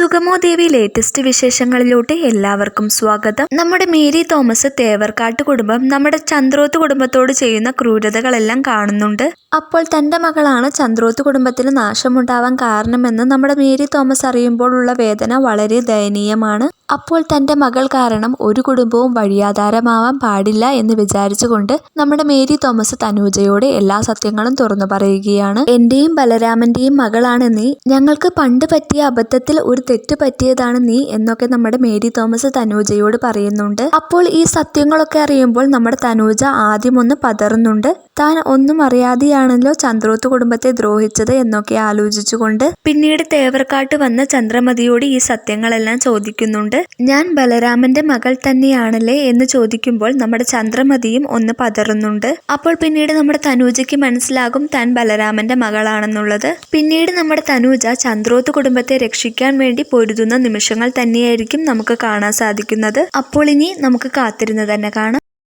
സുഗമോ ദേവി latest വിശേഷങ്ങളിലോട്ട് എല്ലാവർക്കും സ്വാഗതം. നമ്മുടെ മേരി തോമസ് തേവർക്കാട്ട് കുടുംബം നമ്മുടെ ചന്ദ്രോത്ത് കുടുംബത്തോട് ചെയ്യുന്ന ക്രൂരതകളെല്ലാം കാണുന്നുണ്ട്. അപ്പോൾ തന്റെ മകളാണ് ചന്ദ്രോത്ത് കുടുംബത്തിന് നാശമുണ്ടാവാൻ കാരണമെന്ന് നമ്മുടെ മേരി തോമസ് അറിയുമ്പോഴുള്ള വേദന വളരെ ദയനീയമാണ്. അപ്പോൾ തന്റെ മകൾ കാരണം ഒരു കുടുംബവും വഴിയാധാരമാവാൻ പാടില്ല എന്ന് വിചാരിച്ചുകൊണ്ട് നമ്മുടെ മേരി തോമസ് തനൂജയോട് എല്ലാ സത്യങ്ങളും തുറന്നു പറയുകയാണ്. എന്റെയും ബലരാമന്റെയും മകളാണ് നീ. ഞങ്ങൾക്ക് പണ്ട് പറ്റിയ അബദ്ധത്തിൽ ഒരു തെറ്റ് പറ്റിയതാണ് നീ എന്നൊക്കെ നമ്മുടെ മേരി തോമസ് തനൂജയോട് പറയുന്നുണ്ട്. അപ്പോൾ ഈ സത്യങ്ങളൊക്കെ അറിയുമ്പോൾ നമ്മുടെ തനൂജ ആദ്യം ഒന്ന് പതറുന്നുണ്ട്. താൻ ഒന്നും അറിയാതെയാണല്ലോ ചന്ദ്രോത്ത് കുടുംബത്തെ ദ്രോഹിച്ചത് എന്നൊക്കെ ആലോചിച്ചുകൊണ്ട് പിന്നീട് തേവർക്കാട്ട് വന്ന ചന്ദ്രമതിയോട് ഈ സത്യങ്ങളെല്ലാം ചോദിക്കുന്നുണ്ട്. ഞാൻ ബലരാമന്റെ മകൾ തന്നെയാണല്ലേ എന്ന് ചോദിക്കുമ്പോൾ നമ്മുടെ ചന്ദ്രമതിയും ഒന്ന് പതറുന്നുണ്ട്. അപ്പോൾ പിന്നീട് നമ്മുടെ തനൂജയ്ക്ക് മനസ്സിലാകും താൻ ബലരാമന്റെ മകളാണെന്നുള്ളത്. പിന്നീട് നമ്മുടെ തനൂജ ചന്ദ്രോത് കുടുംബത്തെ രക്ഷിക്കാൻ വേണ്ടി പൊരുതുന്ന നിമിഷങ്ങൾ തന്നെയായിരിക്കും നമുക്ക് കാണാൻ സാധിക്കുന്നത്. അപ്പോൾ ഇനി നമുക്ക് കാത്തിരുന്ന് തന്നെ കാണാം.